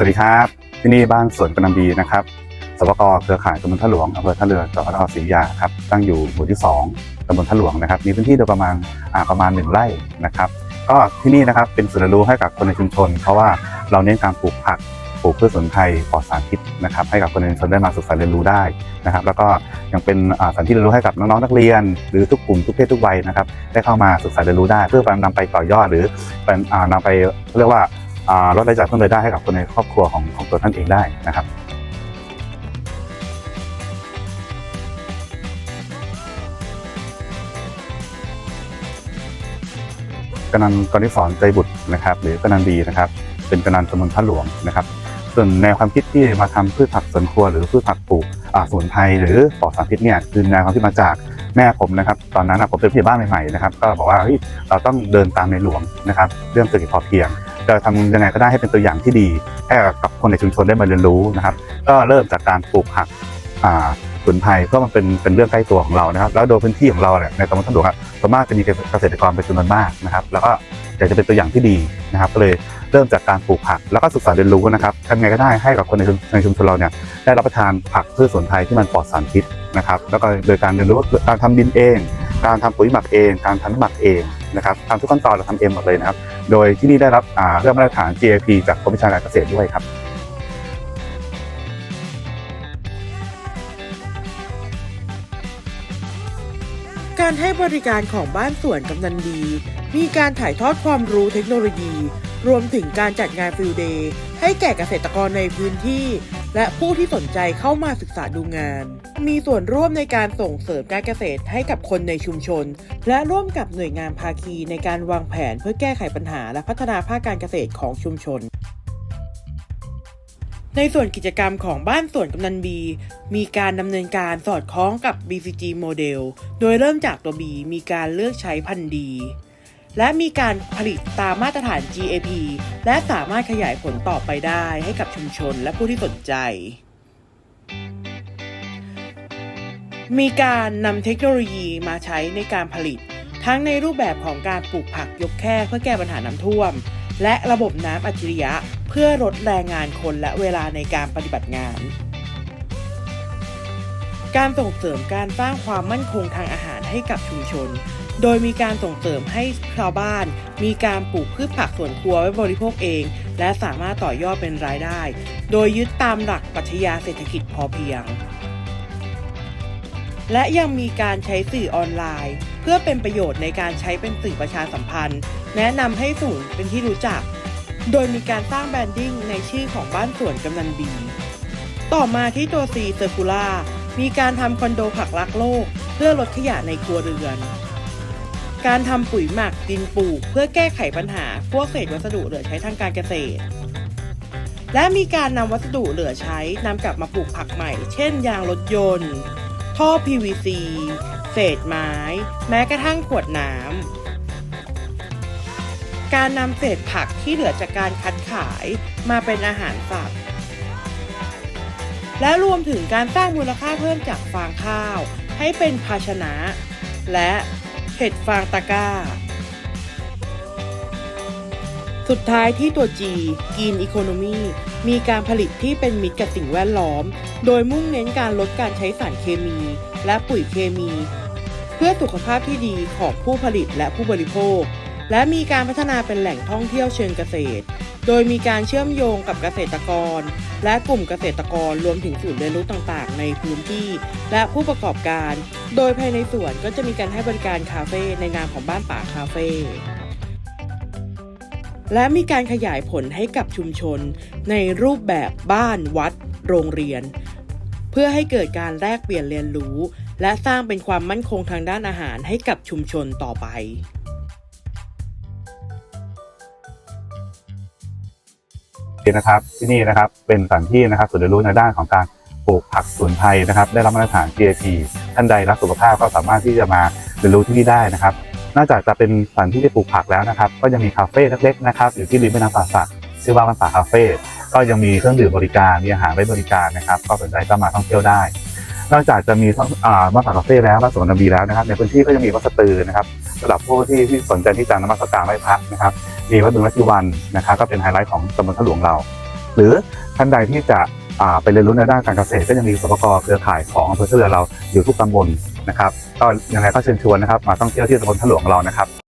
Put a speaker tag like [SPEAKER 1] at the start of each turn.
[SPEAKER 1] สวัสดีครับ ที่นี่บ้านสวนกระนำบีนะครับสวกเครือข่ายตำบลท่าหลวงอำเภอท่าเรือจังหวัดนครศรีอยุธยาครับตั้งอยู่หมู่ที่ 2ตำบลท่าหลวงนะครับมีพื้นที่โดยประมาณอ่าประมาณ 1 ไร่นะครับก็ที่นี่นะครับเป็นศูนย์เรียนรู้ให้กับคนในชุมชน เพราะว่าเราเน้นการปลูกผักปลูกพืชสมุนไพรปลอดสารพิษนะครับให้กับคนในชุมชนได้มาศึกษาเรียนรู้ได้นะครับ แล้วก็ยังเป็นสถานที่เรียนรู้ให้กับน้องๆนักเรียน หรือทุกกลุ่มทุกเพศทุกวัยนะครับได้เข้ามาศึกษาเรียนรู้ได้ เพื่อนำไปต่อยอดหรือเป็นอ่านำไปเรียกว่า ลดรายจ่ายเพิ่มรายได้ให้กับคนในครอบครัวของของตัวท่านเองได้นะครับกำนันกรณิสอนใจบุตรนะครับ หรือกำนันดีนะครับ เป็นกำนันตำบลท่าหลวงนะครับ ส่วนแนวความคิดที่มาทำพืชผักสวนครัวหรือพืชผักปลูกสมุนไพรหรือปลอดสารพิษเนี่ยคือแนวความคิดมาจากแม่ผมนะครับ ตอนนั้นผมเป็นผู้ใหญ่บ้านใหม่ๆนะครับ ก็บอกว่าเฮ้ยเราต้องเดินตามในหลวงนะครับ เรื่องเศรษฐกิจพอเพียง จะทำยังไงก็ได้ให้เป็นตัวอย่างที่ดีให้กับคนในชุมชนได้มาเรียนรู้นะครับ ก็เริ่มจากการปลูกผักสมุนไพรเพราะมันเป็นเป็นเรื่องใกล้ตัวของเรานะครับ แล้วโดยพื้นที่ของเราเนี่ยในตำบลท่าหลวงส่วนมากจะมีเกษตรกรเป็นจำนวนมากนะครับ แล้วก็อยากจะเป็นตัวอย่างที่ดีนะครับก็เลยเริ่มจากการปลูกผักแล้วก็ศึกษาเรียนรู้นะครับทำไงก็ได้ให้กับคนในในชุมชนเราเนี่ยได้รับประทานผักพืชสมุนไพรที่มันปลอดสารพิษนะครับ แล้วก็โดยการเรียนรู้การทำดินเอง การทำปุ๋ยหมักเอง การทำน้ำหมักเอง นะครับทำทุกขั้นตอนเราทำเองหมดเลยนะครับ โดยที่นี่ได้รับเรื่องมาตรฐาน GAP จากกรมวิชาการเกษตรด้วยครับ
[SPEAKER 2] การให้บริการของบ้านสวนกำนันดี มีการถ่ายทอดความรู้เทคโนโลยี รวมถึงการจัดงานฟิลเดย์ให้แก่เกษตรกรในพื้นที่ และผู้ที่สนใจเข้ามาศึกษาดูงาน มีส่วนร่วมในการส่งเสริมการเกษตรให้กับคนในชุมชน และร่วมกับหน่วยงานภาคีในการวางแผนเพื่อแก้ไขปัญหาและพัฒนาภาคการเกษตรของชุมชน ในส่วนกิจกรรมของบ้านสวนกำนันบี มีการดำเนินการสอดคล้องกับ BCG โมเดล โดยเริ่มจากตัว B มีการเลือกใช้พันธุ์ดี และมีการผลิตตามมาตรฐาน GAP และสามารถขยายผลต่อไปได้ให้กับชุมชนและผู้ที่สนใจ มีการนำเทคโนโลยีมาใช้ในการผลิต ทั้งในรูปแบบของการปลูกผักยกแค่เพื่อแก้ปัญหาน้ำท่วม และระบบน้ำอัจฉริยะ เพื่อลดแรงงานคนและเวลาในการปฏิบัติงาน การส่งเสริมการสร้างความมั่นคงทางอาหารให้กับชุมชน โดยมีการส่งเสริมให้ชาวบ้าน มีการปลูกพืชผักสวนครัวไว้บริโภคเอง และสามารถต่อยอดเป็นรายได้ โดยยึดตามหลักปรัชญาเศรษฐกิจพอเพียง และยังมีการใช้สื่อออนไลน์ เพื่อเป็นประโยชน์ในการใช้เป็นสื่อประชาสัมพันธ์ แนะนำให้ศูนย์เป็นที่รู้จัก โดยมีการสร้างแบรนดิ้งในชื่อของบ้านสวนกำนันบีต่อมาที่ตัว C Circular มีการทำคอนโดผักรักโลก เพื่อลดขยะในครัวเรือน การทำปุ๋ยหมักดินปลูก เพื่อแก้ไขปัญหาพวกเศษวัสดุเหลือใช้ทางการเกษตร และมีการนำวัสดุเหลือใช้นำกลับมาปลูกผักใหม่ เช่น ยางรถยนต์ ท่อ PVC เศษไม้ แม้กระทั่งขวดน้ำ การนำเศษผักที่เหลือจากการคัดขายมาเป็นอาหารสัตว์และรวมถึงการสร้างมูลค่าเพิ่มจากฟางข้าว ให้เป็นภาชนะ และ เห็ดฟางตะก้า สุดท้ายที่ตัว G กินอีโคโนมีมีการผลิตที่เป็นมิตรกับสิ่งแวดล้อม โดยมุ่งเน้นการลดการใช้สารเคมี และปุ๋ยเคมี เพื่อสุขภาพที่ดีของผู้ผลิตและผู้บริโภค และมีการพัฒนาเป็นแหล่งท่องเที่ยวเชิงเกษตร โดยมีการเชื่อมโยงกับเกษตรกร และกลุ่มเกษตรกรรวมถึงศูนย์เรียนรู้ต่างๆ ในพื้นที่ และผู้ประกอบการ โดยภายในสวนก็จะมีการให้บริการคาเฟ่ในงานของบ้านป่าคาเฟ่และมีการขยายผลให้กับชุมชน ในรูปแบบบ้านวัด โรงเรียน เพื่อให้เกิดการแลกเปลี่ยนเรียนรู้ และสร้างเป็นความมั่นคงทางด้านอาหารให้กับชุมชนต่อไป
[SPEAKER 1] นะครับที่นี่นะครับเป็นสถานที่นะครับศูนย์เรียนรู้ในด้านของการปลูกผักสมุนไพรนะครับ ได้รับมาตรฐาน GAP ท่านใดรักสุขภาพก็สามารถที่จะมาเรียนรู้ที่นี่ได้นะครับนอกจากจะเป็นสถานที่ที่ปลูกผักแล้วนะครับ ก็ยังมีคาเฟ่เล็กๆนะครับอยู่ที่ริมแม่น้ำป่าสักชื่อว่าบ้านป่าคาเฟ่ก็ยังมีเครื่องดื่มบริการมีอาหารไว้บริการนะครับ ก็สนใจก็มาท่องเที่ยวได้นอกจากจะมีอ่าบ้านป่าคาเฟ่แล้วบ้านสวนนบีแล้วนะครับ ในพื้นที่ก็ยังมีวัดสตือนะครับ สำหรับผู้ที่ที่สนใจที่จะนมัสการไหว้พระนะครับ มีวัดดุงรัชวันนะครับ ก็เป็นไฮไลท์ของตำบลท่าหลวงเรา หรือท่านใดที่จะไปเรียนรู้ในด้านการเกษตรก็ยังมีสปกเครือข่ายของอำเภอเสือเราอยู่ทุกตำบลนะครับ ก็ยังไงก็เชิญชวนนะครับ มาท่องเที่ยวที่ตำบลท่าหลวงเรานะครับ